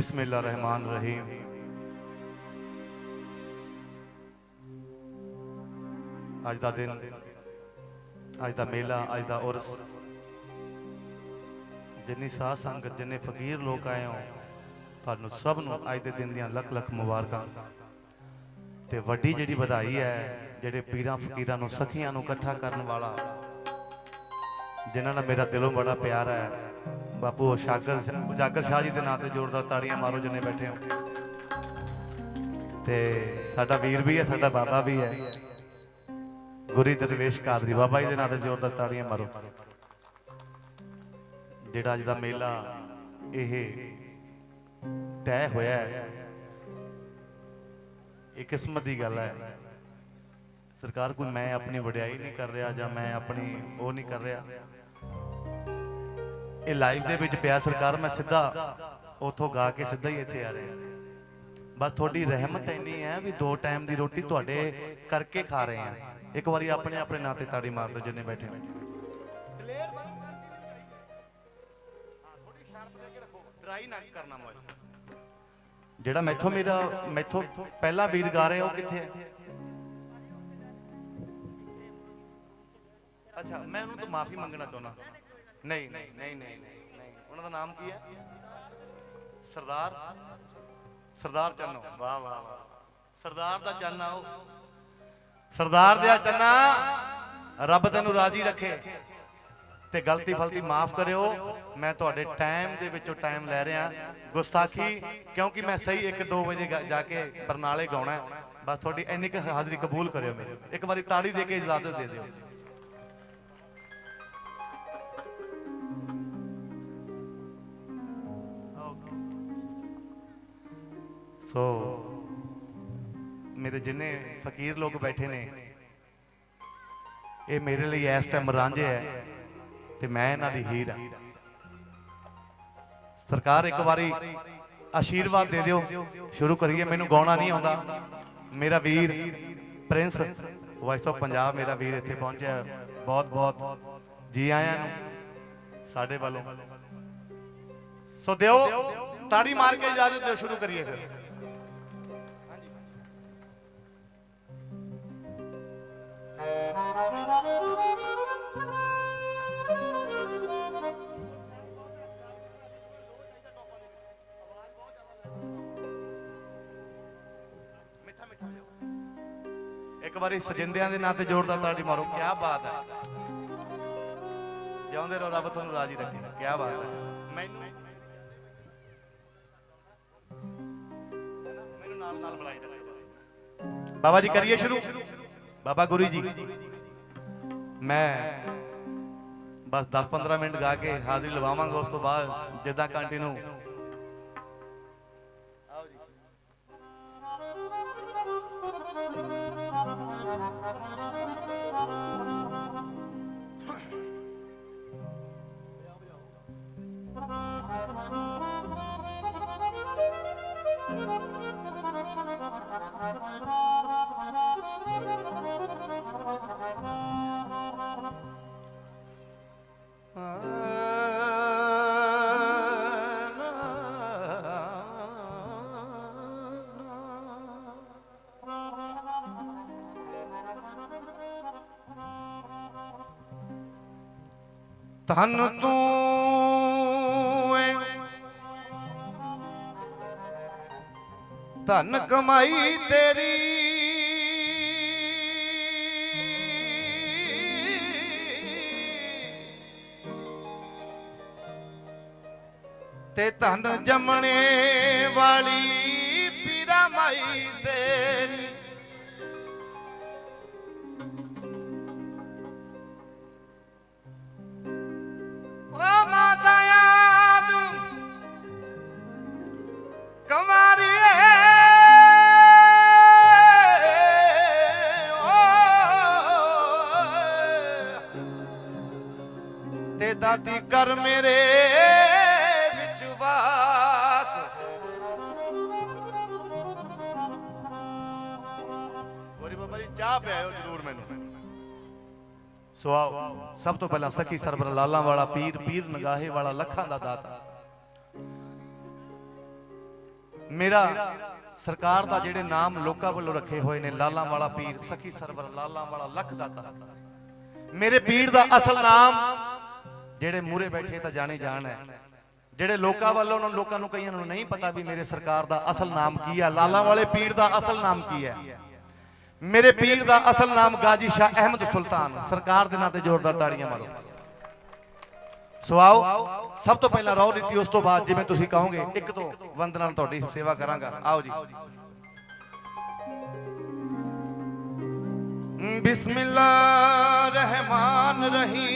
ਬਿਸਮਿਲ੍ਲਾ ਰਹਿਮਾਨ ਰਹੀਮ ਅੱਜ ਦਾ ਦਿਨ ਅੱਜ ਦਾ ਮੇਲਾ ਅੱਜ ਦਾ ਉਰਸ ਜਿੰਨੀ ਸਾਧ ਸੰਗਤ, ਜਿੰਨੇ ਫਕੀਰ ਲੋਕ ਆਏ ਹੋ, ਤੁਹਾਨੂੰ ਸਭ ਨੂੰ ਅੱਜ ਦੇ ਦਿਨ ਦੀਆਂ ਲੱਖ ਲੱਖ ਮੁਬਾਰਕਾਂ। ਤੇ ਵੱਡੀ ਜਿਹੜੀ ਵਧਾਈ ਹੈ, ਜਿਹੜੇ ਪੀਰਾਂ ਫਕੀਰਾਂ ਨੂੰ, ਸਖੀਆਂ ਨੂੰ ਇਕੱਠਾ ਕਰਨ ਵਾਲਾ, ਜਿਨ੍ਹਾਂ ਨਾਲ ਮੇਰਾ ਦਿਲੋਂ ਬੜਾ ਪਿਆਰ ਹੈ ਬਾਪੂ ਸ਼ਾਗਰ ਉਜਾਗਰ ਸ਼ਾਹ ਜੀ ਦੇ ਨਾਂ ਤੇ ਜ਼ੋਰਦਾਰ ਤਾੜੀਆਂ ਮਾਰੋ ਜਿੰਨੇ ਬੈਠੇ ਹੋ। ਤੇ ਸਾਡਾ ਵੀਰ ਵੀ ਹੈ, ਸਾਡਾ ਬਾਬਾ ਵੀ ਹੈ। ਗੁਰੀ ਦਰਵੇਸ਼ ਕਾਦਰੀ, ਬਾਬਾ ਜੀ ਦੇ ਨਾਂ ਤੇ ਜ਼ੋਰਦਾਰ ਤਾੜੀਆਂ ਮਾਰੋ। ਜਿਹੜਾ ਅੱਜ ਦਾ ਮੇਲਾ ਇਹ ਤੈਅ ਹੋਇਆ ਹੈ, ਇਹ ਕਿਸਮਤ ਦੀ ਗੱਲ ਹੈ। ਸਰਕਾਰ ਕੋਈ ਮੈਂ ਆਪਣੀ ਵਡਿਆਈ ਨਹੀਂ ਕਰ ਰਿਹਾ ਜਾਂ ਮੈਂ ਆਪਣੀ ਉਹ ਨਹੀਂ ਕਰ ਰਿਹਾ। ਇਹ ਲਾਈਵ ਦੇ ਵਿੱਚ ਪਿਆ ਸਰਕਾਰ ਮੈਂ ਸਿੱਧਾ ਉਥੋਂ ਗਾ ਕੇ ਸਿੱਧਾ ਹੀ ਇੱਥੇ ਆ ਰਿਹਾ। ਬਸ ਤੁਹਾਡੀ ਰਹਿਮਤ ਇੰਨੀ ਹੈ ਵੀ ਦੋ ਟਾਈਮ ਦੀ ਰੋਟੀ ਤੁਹਾਡੇ ਕਰਕੇ ਖਾ ਰਹੇ ਆ ਇੱਕ ਵਾਰੀ ਆਪਣੇ ਆਪਣੇ ਨਾਂ ਤੇ ਤਾੜੀ ਮਾਰ ਦਿਓ ਜਿੰਨੇ ਬੈਠੇ ਹੋ ਥੋੜੀ ਸ਼ਾਰਪ ਦੇ ਕੇ ਰੱਖੋ। ਡਰਾਈ ਨਾ ਕਰਨਾ ਮੋਏ ਜਿਹੜਾ ਮੈਥੋਂ ਮੇਰਾ ਮੈਥੋਂ ਪਹਿਲਾ ਵੀਰ ਗਾ ਰਿਹਾ ਉਹ ਕਿੱਥੇ ਹੈ ਅੱਛਾ ਮੈਂ ਉਹਨੂੰ ਤੋਂ ਮਾਫੀ ਮੰਗਣਾ ਚਾਹੁੰਦਾ। ਨਹੀਂ ਨਹੀਂ ਨਹੀਂ ਨਹੀਂ ਨਹੀਂ ਉਹਨਾਂ ਦਾ ਨਾਮ ਕੀ ਹੈ? ਸਰਦਾਰ? ਸਰਦਾਰ ਚੰਨੋ। ਵਾਹ ਵਾਹ ਵਾਹ। ਸਰਦਾਰ ਦਾ ਚੰਨਾ ਉਹ। ਸਰਦਾਰ ਦਾ ਚੰਨਾ, ਰੱਬ ਤੈਨੂੰ ਰਾਜੀ ਰੱਖੇ। ਤੇ ਗਲਤੀ ਫਲਤੀ ਮਾਫ ਕਰਿਓ। ਮੈਂ ਤੁਹਾਡੇ ਟਾਈਮ ਦੇ ਵਿੱਚੋਂ ਟਾਈਮ ਲੈ ਰਿਹਾ। ਗੁਸਤਾਖੀ, ਕਿਉਂਕਿ ਮੈਂ ਸਹੀ 1-2 ਵਜੇ ਜਾ ਕੇ ਬਰਨਾਲੇ ਗਾਉਣਾ ਬਸ ਤੁਹਾਡੀ ਇੰਨੀ ਕੁ ਹਾਜ਼ਰੀ ਕਬੂਲ ਕਰਿਓ ਮੇਰੀ। ਇੱਕ ਵਾਰੀ ਤਾੜੀ ਦੇ ਕੇ ਇਜਾਜ਼ਤ ਦੇ ਦਿਓ। ਸੋ ਮੇਰੇ ਜਿੰਨੇ ਫਕੀਰ ਲੋਕ ਬੈਠੇ ਨੇ, ਇਹ ਮੇਰੇ ਲਈ ਇਸ ਟਾਈਮ ਰਾਂਝੇ ਹੈ ਤੇ ਮੈਂ ਇਹਨਾਂ ਦੀ ਹੀਰ ਆ ਸਰਕਾਰ ਇੱਕ ਵਾਰੀ ਆਸ਼ੀਰਵਾਦ ਦੇ ਦਿਓ, ਸ਼ੁਰੂ ਕਰੀਏ, ਮੈਨੂੰ ਗਾਉਣਾ ਨਹੀਂ ਆਉਂਦਾ। ਮੇਰਾ ਵੀਰ ਪ੍ਰਿੰਸ ਵਾਇਸ ਆਫ ਪੰਜਾਬ ਮੇਰਾ ਵੀਰ ਇੱਥੇ ਪਹੁੰਚਿਆ। ਬਹੁਤ ਬਹੁਤ ਜੀ ਆਇਆਂ ਨੂੰ, ਸਾਡੇ ਵੱਲੋਂ। ਸੋ ਦਿਓ, ਤਾੜੀ ਮਾਰ ਕੇ ਇਜਾਜ਼ਤ ਦਿਓ, ਸ਼ੁਰੂ ਕਰੀਏ ਫਿਰ। ਇੱਕ ਵਾਰੀ ਸਜਿੰਦਿਆਂ ਦੇ ਨਾਂ ਤੇ ਜ਼ੋਰਦਾਰ ਤਾੜੀ ਮਾਰੋ ਕੀ ਬਾਤ ਹੈ। ਜਿਉਂਦੇ ਰਹੋ, ਰੱਬ ਤੁਹਾਨੂੰ ਰਾਜੀ ਰੱਖੇ। ਕੀ ਬਾਤ ਹੈ। ਮੈਨੂੰ ਮੈਨੂੰ ਨਾਲ ਨਾਲ ਬੁਲਾਈ ਰੱਖੋ ਬਾਬਾ ਜੀ, ਕਰੀਏ ਸ਼ੁਰੂ। ਬਾਬਾ ਗੁਰੂ ਜੀ, ਮੈਂ ਬਸ 10-15 ਮਿੰਟ ਗਾ ਕੇ ਹਾਜ਼ਰੀ ਲਵਾਵਾਂਗਾ ਉਸ ਤੋਂ ਬਾਅਦ, ਜਿੱਦਾਂ ਕੰਟੀਨਿਊ ਧਨ ਤੂੰ ਏ। ਧਨ ਕਮਾਈ ਤੇਰੀ। ਤੇ ਧਨ ਜੰਮਣੇ ਵਾਲੀ ਪੀਰਾ ਮਾਈ ਤੇਰੀ। ਸਭ ਤੋਂ ਪਹਿਲਾਂ ਸਖੀ ਸਰਬਰ ਲਾਲਾਂ ਵਾਲਾ ਪੀਰ ਪੀਰ ਨਗਾਹੇ ਵਾਲਾ ਲੱਖਾਂ ਦਾ ਦਾਤਾ। ਮੇਰਾ ਸਰਕਾਰ ਦਾ ਜਿਹੜੇ ਨਾਮ ਲੋਕਾਂ ਵੱਲੋਂ ਰੱਖੇ ਹੋਏ ਨੇ, ਲਾਲਾਂ ਵਾਲਾ ਪੀਰ, ਸਖੀ ਸਰਵਰ ਲਾਲਾਂ ਵਾਲਾ ਲੱਖ ਦਾਤਾ। ਮੇਰੇ ਪੀਰ ਦਾ ਅਸਲ ਨਾਮ ਜਿਹੜੇ ਮੂਰੇ ਬੈਠੇ ਤਾਂ ਜਾਣੇ ਜਾਣ ਹੈ। ਜਿਹੜੇ ਲੋਕਾਂ ਵੱਲੋਂ, ਉਹਨਾਂ ਲੋਕਾਂ ਨੂੰ ਕਈਆਂ ਨੂੰ ਨਹੀਂ ਪਤਾ ਵੀ ਮੇਰੇ ਸਰਕਾਰ ਦਾ ਅਸਲ ਨਾਮ ਕੀ ਹੈ, ਲਾਲਾਂ ਵਾਲੇ ਪੀਰ ਦਾ ਅਸਲ ਨਾਮ ਕੀ ਹੈ। ਮੇਰੇ ਪੀਰ ਦਾ ਅਸਲ ਨਾਮ ਗਾਜੀ ਸ਼ਾਹ ਅਹਿਮਦ ਸੁਲਤਾਨ। ਸਰਕਾਰ ਦੇ ਨਾਂ ਤੇ ਜ਼ੋਰਦਾਰ ਤਾੜੀਆਂ ਮਾਰੋ। ਸੋ ਆਓ, ਸਭ ਤੋਂ ਪਹਿਲਾਂ ਰੌ ਰੀਤੀ, ਉਸ ਤੋਂ ਬਾਅਦ ਜਿਵੇਂ ਤੁਸੀਂ ਕਹੋਗੇ, ਇੱਕ ਤੋਂ ਵੰਦ ਨਾਲ ਤੁਹਾਡੀ ਸੇਵਾ ਕਰਾਂਗਾ। ਆਓ ਜੀ। ਬਿਸਮਿਲ੍ਲਾ ਰਹਿਮਾਨ ਰਹੀਮ।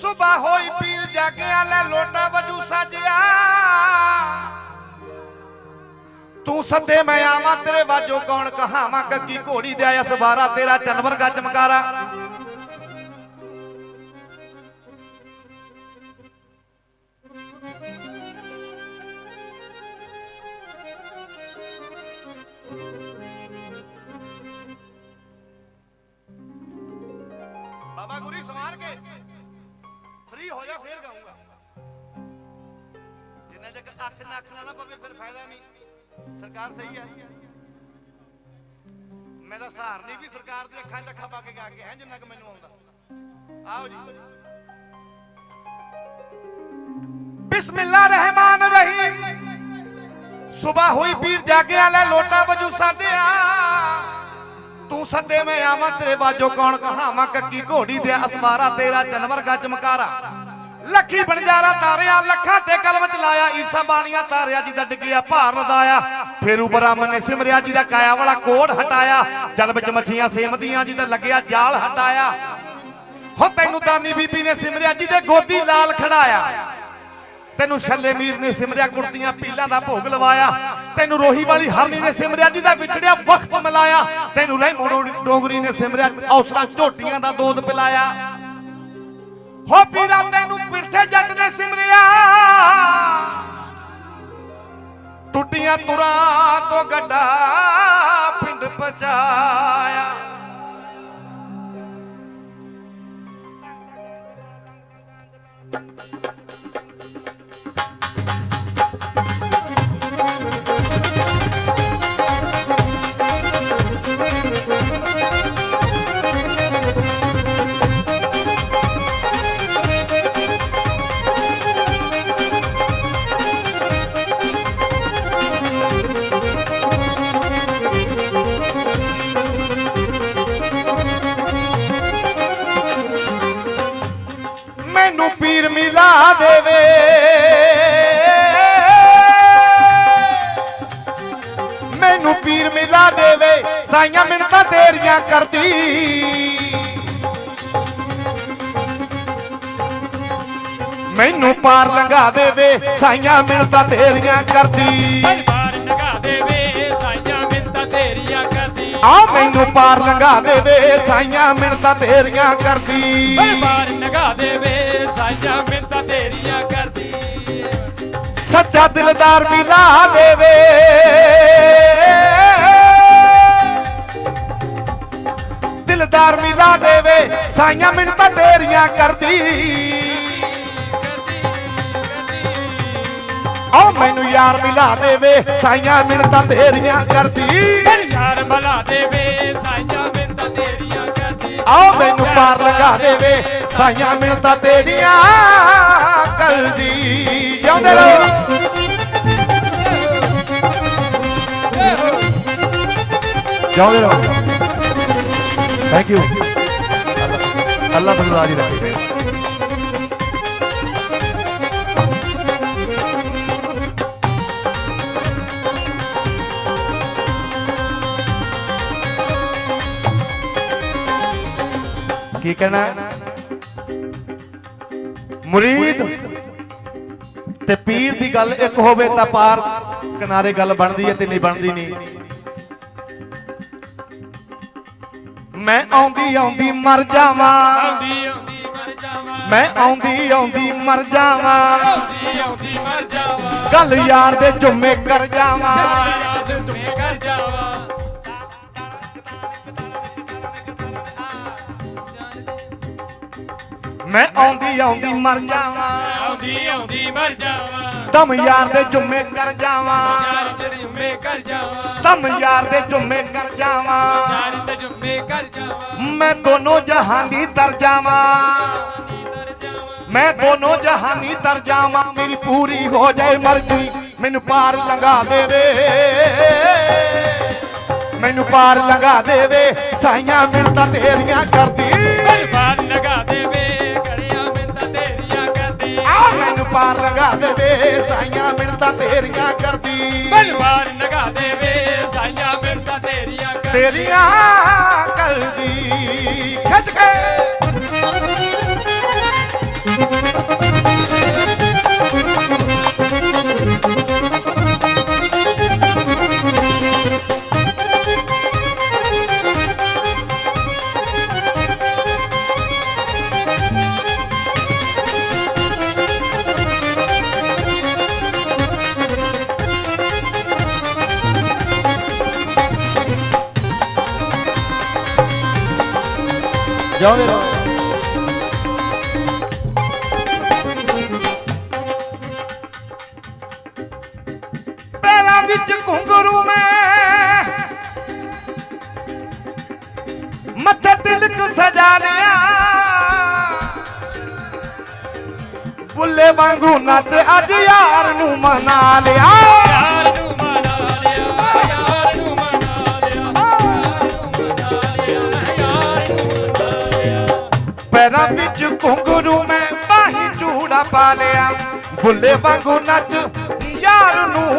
ਸੁਬਾ ਹੋਈ ਪੀਰ ਜਾਗਿਆ ਲੈ ਲੋਟਾ ਵਜੂ ਸਜਿਆ। ਤੂੰ ਸੱਦੇ ਮੈਂ ਆਵਾਂ, ਤੇਰੇ ਵਾਜੋ ਕੌਣ ਕਹਾਵਾਂ ਕੱਕੀ ਘੋੜੀ ਦੇ ਆਇਆ ਸਵਾਰਾ, ਤੇਰਾ ਚੰਨ ਵਰਗਾ ਚਮਕਾਰਾ। ਬਾਬਾ ਗੁਰੀ ਸਵਾਰ ਕੇ। ਫ੍ਰੀ ਹੋ ਜਾ, ਫੇਰ ਗਾਉਂਗਾ ਜਿੰਨਾ ਚੱਕ ਅੱਖ ਨਾ ਨਾ ਪਵੇ, ਫਿਰ ਫਾਇਦਾ ਨਹੀਂ। ਸਰਕਾਰ ਸਹੀ ਹੈ ਮੈਂ ਤਾਂ ਸਹਾਰਨੀ ਵੀ ਸਰਕਾਰ ਦੀ ਅੱਖਾਂ 'ਚ ਪਾ ਕੇ ਗਾ ਕੇ ਹੈ ਜਿੰਨਾ ਕਿ ਮੈਨੂੰ ਆਉਂਦਾ। ਆਓ ਜੀ। ਬਿਸਮਿਲ੍ਲਾ ਰਹਿਮਾਨ ਰਹੀਮ। ਸਵੇਰ ਹੋਈ ਪੀਰ ਜਾਗਿਆ ਲੈ ਲੋਟਾ ਵਜੂ ਸਾਧਿਆ। ਤੂੰ ਸੱਦੇ ਮੈਂ ਆਵਾਂ, ਤੇਰੇ ਬਾਜੋ ਕੌਣ ਕਹਾਵਾਂ? ਕੱਕੀ ਘੋੜੀ ਦੇ ਅਸਮਾਰਾ ਤੇਰਾ ਜਨਵਰ ਗੱਜ ਮਕਾਰਾ ਲੱਖੀ ਬਣਜਾਰਾ ਤਾਰਿਆ, ਲੱਖਾਂ ਤੇ ਕਲਮ ਚਲਾਇਆ, ਈਸਾ ਬਾਣੀਆਂ ਤਾਰਿਆ ਜੀ ਦਾ ਡਿੱਗਿਆ ਭਾਰ ਲਦਾਇਆ। ਫੇਰੂ ਬ੍ਰਾਹਮਣ ਨੇ ਸਿਮਰਿਆ ਜੀ ਦਾ ਕਾਇਆ ਵਾਲਾ ਕੋੜ ਹਟਾਇਆ। ਜਲ ਵਿੱਚ ਮੱਛੀਆਂ ਸੇਮਦੀਆਂ ਜੀ ਦਾ ਲੱਗਿਆ ਜਾਲ ਹਟਾਇਆ। ਹੋ ਤੈਨੂੰ ਦਾਨੀ ਬੀਬੀ ਨੇ ਸਿਮਰਿਆ ਜੀ ਦੇ ਗੋਦੀ ਲਾਲ ਖੜਾਇਆ। ਤੈਨੂੰ ਛੱਲੇ ਮੀਰ ਨੇ ਸਿਮਰਿਆ ਕੁਰਤੀਆਂ ਪੀਲਾਂ ਦਾ ਭੋਗ ਲਵਾਇਆ। ਤੈਨੂੰ ਰੋਹੀ ਵਾਲੀ ਹਰਨੀ ਨੇ ਸਿਮਰਿਆ ਜੀ ਦਾ ਵਿਛੜਿਆ ਵਕਤ ਮਿਲਾਇਆ। ਤੈਨੂੰ ਰਹਿਮੋ ਡੋਗਰੀ ਨੇ ਸਿਮਰਿਆ ਔਸਰਾ ਝੋਟੀਆਂ ਦਾ ਦੋਧ ਪਿਲਾਇਆ। ਹੋ ਪੀਰਾਂ ਤੈਨੂੰ ਪਿਰਥੇ ਜੱਟ ਨੇ ਸਿਮਰਿਆ। ਟੁੱਟੀਆਂ ਤੁਰਾਂ ਤੋਂ ਗੱਡਾ ਪਿੰਡ ਪਚਾਇਆ ਮੈਨੂੰ ਪੀਰ ਮਿਲਾ ਦੇਵੇ ਸਾਈਆਂ ਮਿੰਤਾਂ ਤੇਰੀਆਂ ਕਰਦੀ। ਮੈਨੂੰ ਪਾਰ ਲੰਘਾ ਦੇਵੇ ਸਾਈਆਂ ਮਿੰਤਾਂ ਤੇਰੀਆਂ ਕਰਦੀ। ਬਾਰ ਨਗਾ ਦੇਵੇ ਸਾਈਆਂ ਮਿੰਤਾਂ ਤੇਰੀਆਂ ਕਰਦੀ। ਆ ਮੈਨੂੰ ਪਾਰ ਲੰਘਾ ਦੇਵੇ ਸਾਈਆਂ ਮਿੰਤਾਂ ਤੇਰੀਆਂ ਕਰਦੀ। ਬਾਰ ਨਗਾ ਦੇਵੇ ਸਾਈਆਂ ਸੱਚਾ ਦਿਲਦਾਰ ਮਿਲਾ ਦੇਵੇ। ਦਿਲਦਾਰ ਮਿਲਾ ਦੇਵੇ ਸਾਈਆਂ ਮਿੰਤਾਂ ਤੇਰੀਆਂ ਕਰਦੀ। ਆ ਮੈਨੂੰ ਯਾਰ ਮਿਲਾ ਦੇਵੇ ਸਾਈਆਂ ਮਿੰਤਾਂ ਤੇਰੀਆਂ ਕਰਦੀ। ਯਾਰ ਬਲਾ ਦੇਵੇ ਸਾਈਆਂ ਮਿੰਤਾਂ ਤੇਰੀਆਂ ਕਰਦੀ। ਆ ਮੈਨੂੰ ਪਾਰ ਲਗਾ ਦੇਵੇ ਸਾਈਆਂ ਮਿੰਤਾਂ ਤੇਰੀਆਂ ਕਰਦੀ। ਜਿਉਂਦੇ ਰਹੋ ਜਿਉਂਦੇ ਰਹੋ ਥੈਂਕ ਯੂ ਅੱਲਾਹ ਤੁਹਾਨੂੰ ਰਾਜੀ ਰੱਖੇ ਕੀ ਕਹਿਣਾ ਮੁਰੀਦ। ਤੇ ਪੀਰ ਦੀ ਗੱਲ ਇੱਕ ਹੋਵੇ ਤਾਂ ਪਾਰ ਕਿਨਾਰੇ ਗੱਲ ਬਣਦੀ ਹੈ ਤੇ ਨਹੀਂ ਬਣਦੀ ਨਹੀਂ। ਮੈਂ ਆਉਂਦੀ ਆਉਂਦੀ ਮਰ ਜਾਵਾਂ। ਆਉਂਦੀ ਆਉਂਦੀ ਮਰ ਜਾਵਾਂ ਮੈਂ ਆਉਂਦੀ ਆਉਂਦੀ ਮਰ ਜਾਵਾਂ। ਆਉਂਦੀ ਆਉਂਦੀ ਮਰ ਜਾਵਾਂ ਗੱਲ ਯਾਰ ਦੇ ਜੁੰਮੇ ਕਰ ਜਾਵਾਂ ਯਾਦ ਚੁੰਮੇ ਕਰ ਜਾਵਾਂ। ਮੈਂ ਆਉਂਦੀ ਆਉਂਦੀ ਮਰ ਜਾਵਾਂ। ਆਉਂਦੀ ਆਉਂਦੀ ਮਰ ਜਾਵਾਂ। ਦਮ ਯਾਰ ਦੇ ਜੁੰਮੇ ਕਰ ਜਾਵਾਂ। ਯਾਰ ਤੇ ਜੁੰਮੇ ਕਰ ਜਾਵਾਂ। ਦਮ ਯਾਰ ਦੇ ਜੁੰਮੇ ਕਰ ਜਾਵਾਂ। ਯਾਰ ਤੇ ਜੁੰਮੇ ਕਰ ਜਾਵਾਂ। ਮੈਂ ਦੋਨੋਂ ਜਹਾਨੀ ਤਰ ਜਾਵਾਂ। ਮੈਂ ਦੋਨੋਂ ਜਹਾਨੀ ਤਰ ਜਾਵਾਂ। ਮੇਰੀ ਪੂਰੀ ਹੋ ਜਾਏ ਮਰਜ਼ੀ। ਮੈਨੂੰ ਪਾਰ ਲੰਘਾ ਦੇਵੇ। ਮੈਨੂੰ ਪਾਰ ਲੰਘਾ ਦੇਵੇ। ਸਾਈਆਂ ਮਿੰਤਾਂ ਤੇਰੀਆਂ ਕਰਦੀ ਪਾਰ ਲੰਘਾ ਦੇਵੇ ਸਾਈਆਂ ਮਿੰਤਾਂ ਤੇਰੀਆਂ ਕਰਦੀ। ਬਲਵਾਨ ਲਗਾ ਦੇਵੇ ਸਾਈਆਂ ਮਿੰਤਾ ਤੇਰੀਆਂ ਕਰਦੀ। ਤੇਰੀਆਂ ਕਰਦੀ। ਖਿੱਚ ਕੇ ਵਿੱਚ ਘੁੰਗਰੂ ਮੈਂ। ਮੱਥੇ ਤਿਲਕ ਸਜਾ ਲਿਆ। ਬੁੱਲੇ ਵਾਂਗੂ ਨੱਚ ਅੱਜ ਯਾਰ ਨੂੰ ਮਨਾ ਲਿਆ। ਯਾਰ ਨੂੰ ਮਨਾ ਲਿਆ ਯਾਰ ਨੂੰ ਮਨਾ ਲਿਆ। ਯਾਰ ਨੂੰ ਮਨਾ ਲਿਆ ਪੈਰਾਂ ਵਿੱਚ ਘੁੰਗਰੂ ਮੈਂ ਬਾਹੀ ਚੂੜਾ ਪਾ ਲਿਆ। ਬੁੱਲੇ ਵਾਂਗੂ ਨੱਚ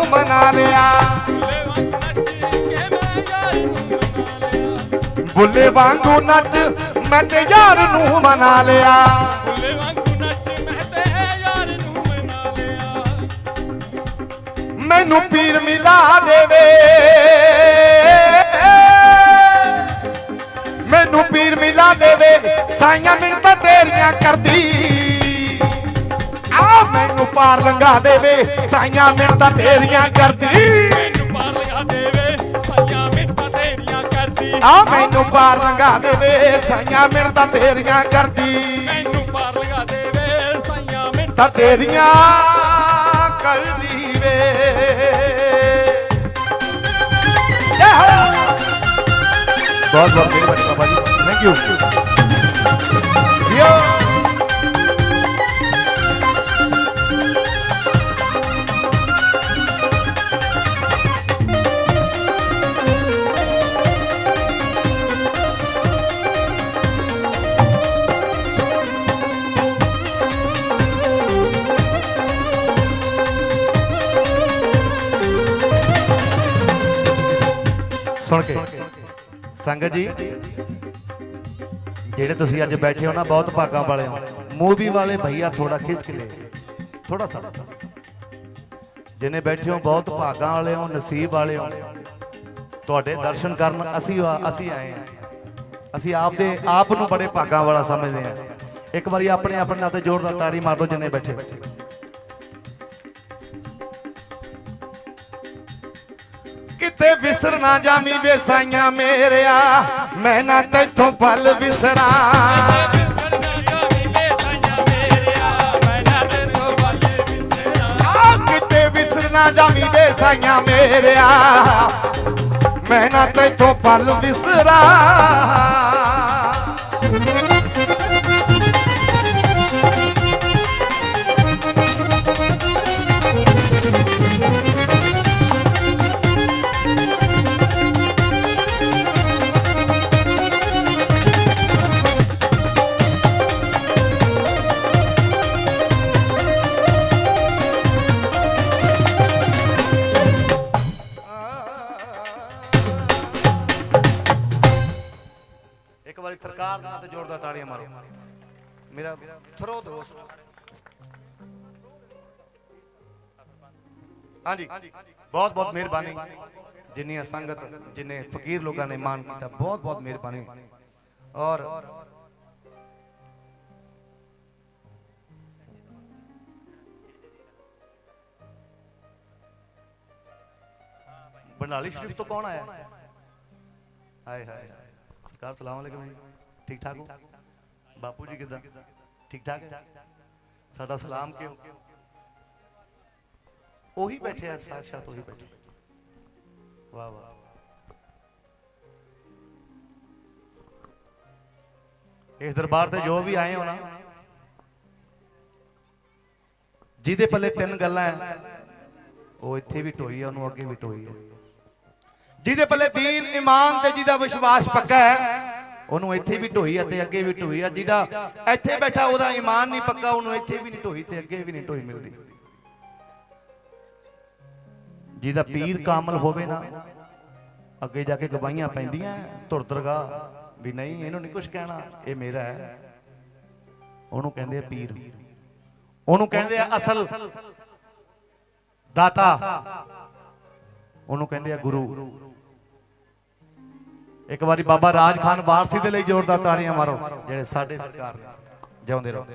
ਨੂੰ ਮਨਾ ਲਿਆ ਬੁੱਲੇ ਵਾਂਗੂ ਨੱਚ ਮੈਂ ਤੇ ਯਾਰ ਨੂੰ ਮਨਾ ਲਿਆ ਬੁੱਲੇ ਵਾਂਗੂ ਨੱਚ ਮੈਂ ਤੇ ਯਾਰ ਨੂੰ ਮਨਾ ਲਿਆ ਮੈਨੂੰ ਪੀਰ ਮਿਲਾ ਦੇਵੇ। ਮੈਨੂੰ ਪੀਰ ਮਿਲਾ ਦੇਵੇ, ਸਾਈਆਂ ਮਿੰਤਾਂ ਤੇਰੀਆਂ ਕਰਦੀ। ਮੈਨੂੰ ਪਾਰ ਲੰਘਾ ਦੇਵੇ ਸਾਈਆਂ ਮਿੰਤਾਂ ਤੇਰੀਆਂ ਕਰਦੀ। ਮੈਨੂੰ ਪਾਰ ਲਗਾ ਦੇਵੇ ਸਾਈਆਂ ਮਿੰਟਾਂ ਤੇਰੀਆਂ ਕਰਦੀ। ਆ ਮੈਨੂੰ ਪਾਰ ਲੰਘਾ ਦੇਵੇ ਸਾਈਆਂ ਮਿੰਤਾਂ ਤੇਰੀਆਂ ਕਰਦੀ। ਮੈਨੂੰ ਪਾਰ ਲਗਾ ਦੇਵੇ ਸਾਈਆਂ ਮਿੰਟਾਂ ਤਾਂ ਤੇਰੀਆਂ ਕਰਦੀ ਵੇ। ਬਹੁਤ ਬਹੁਤ ਮਿਹਰਬਾਨੀ ਬਾਬਾ ਜੀ। ਥੈਂਕ ਯੂ ਯੋ ਸੁਣ ਕੇ। ਸੰਗਤ ਜੀ, ਜਿਹੜੇ ਤੁਸੀਂ ਅੱਜ ਬੈਠੇ ਹੋ ਨਾ, ਬਹੁਤ ਭਾਗਾਂ ਵਾਲੇ ਹੋ। ਮੂਵੀ ਵਾਲੇ ਭਈਆ ਥੋੜਾ ਖਿਸਕ ਲੈ। ਥੋੜਾ ਸਾ। ਜਿਹਨੇ ਬੈਠੇ ਹੋ, ਬਹੁਤ ਭਾਗਾਂ ਵਾਲੇ ਹੋ, ਨਸੀਬ ਵਾਲੇ ਹੋ। ਤੁਹਾਡੇ ਦਰਸ਼ਨ ਕਰਨ ਅਸੀਂ ਅਸੀਂ ਆਏ ਹਾਂ। ਅਸੀਂ ਆਪਦੇ ਆਪ ਨੂੰ ਬੜੇ ਭਾਗਾਂ ਵਾਲਾ ਸਮਝਦੇ ਹਾਂ। ਇੱਕ ਵਾਰੀ ਆਪਣੇ ਆਪਣੇ ਨਾਲ ਤੇ ਜ਼ੋਰਦਾਰ ਤਾੜੀ ਮਾਰ ਦਿਓ ਜਿੰਨੇ ਬੈਠੇ। ਵਿਸਰ ਨਾ ਜਾਵੀਂ ਵੇ ਸਾਈਆਂ ਮੇਰਿਆ, ਮੈਂ ਨਾ ਤੈਥੋਂ ਪਲ ਵਿਸਰਾਂ। ਕਿਤੇ ਵਿਸਰ ਨਾ ਜਾਵੀਂ ਵੇ ਸਾਈਆਂ ਮੇਰਿਆ, ਮੈਂ ਨਾ ਤੈਥੋਂ ਪਲ ਵਿਸਰਾਂ। ਮੇਰਾ ਥਰੋ ਦੋਸਤ ਹਾਂਜੀ, ਬਹੁਤ ਬਹੁਤ ਮਿਹਰਬਾਨੀ। ਜਿੰਨੀਆਂ ਸੰਗਤ, ਜਿੰਨੇ ਫਕੀਰ ਲੋਕਾਂ ਨੇ ਮਾਨ ਕੀਤਾ, ਬਹੁਤ ਬਹੁਤ ਮਿਹਰਬਾਨੀ। ਔਰ ਬਨਾਲੀ ਸ਼ਰੀਫ ਤੋਂ ਕੌਣ ਆਇਆ? ਹਾਏ ਹਾਏ ਸਰਕਾਰ ਸਲਾਮ ਅਲੈਕਮ। ਠੀਕ ਠਾਕ ਹੋ? ਬਾਪੂ ਜੀ ਕਿਦਾਂ? ਠੀਕ ਠਾਕ? ਸਾਡਾ ਸਲਾਮ ਕਿਉਂ? ਉਹੀ ਬੈਠੇ ਆ ਸਾਖਸ਼ਾਤ ਉਹੀ ਬੈਠੇ। ਵਾਹ ਵਾਹ। ਇਸ ਦਰਬਾਰ ਤੇ ਜੋ ਵੀ ਆਏ ਹੋ ਨਾ ਜਿਹਦੇ ਪੱਲੇ ਤਿੰਨ ਗੱਲਾਂ ਹੈ ਉਹ ਇੱਥੇ ਵੀ ਟੋਈ ਆ, ਉਹਨੂੰ ਅੱਗੇ ਵੀ ਟੋਈ ਹੈ ਜਿਹਦੇ ਪੱਲੇ ਦੀਨ ਇਮਾਨ ਤੇ ਜਿਹਦਾ ਵਿਸ਼ਵਾਸ ਪੱਕਾ ਹੈ ਉਹਨੂੰ ਇੱਥੇ ਵੀ ਢੋਈ ਆ ਤੇ ਅੱਗੇ ਵੀ ਢੋਈ। ਆ ਜਿਹਦਾ ਇੱਥੇ ਬੈਠਾ ਉਹਦਾ ਇਮਾਨ ਨਹੀਂ ਪੱਕਾ ਉਹਨੂੰ ਇੱਥੇ ਵੀ ਨਹੀਂ ਢੋਈ ਤੇ ਅੱਗੇ ਵੀ ਨਹੀਂ ਢੋਈ ਮਿਲਦੀ। ਜਿਹਦਾ ਪੀਰ ਕਾਮਲ ਹੋਵੇ ਨਾ ਅੱਗੇ ਜਾ ਕੇ ਗਵਾਹੀਆਂ ਪੈਂਦੀਆਂ ਧੁਰ ਦਰਗਾ ਵੀ ਨਹੀਂ ਇਹਨੂੰ ਨਹੀਂ ਕੁਝ ਕਹਿਣਾ ਇਹ ਮੇਰਾ ਹੈ। ਉਹਨੂੰ ਕਹਿੰਦੇ ਆ ਪੀਰ। ਉਹਨੂੰ ਕਹਿੰਦੇ ਆ ਅਸਲ ਦਾਤਾ। ਉਹਨੂੰ ਕਹਿੰਦੇ ਆ ਗੁਰੂ। ਇੱਕ ਵਾਰੀ ਬਾਬਾ ਰਾਜ ਖਾਨ ਵਾਰਸੀ ਦੇ ਲਈ ਜ਼ੋਰਦਾਰ ਤਾੜੀਆਂ ਮਾਰੋ, ਜਿਹੜੇ ਸਾਡੇ ਸਰਕਾਰ ਨੇ ਜਿਉਂਦੇ ਰਹੋ।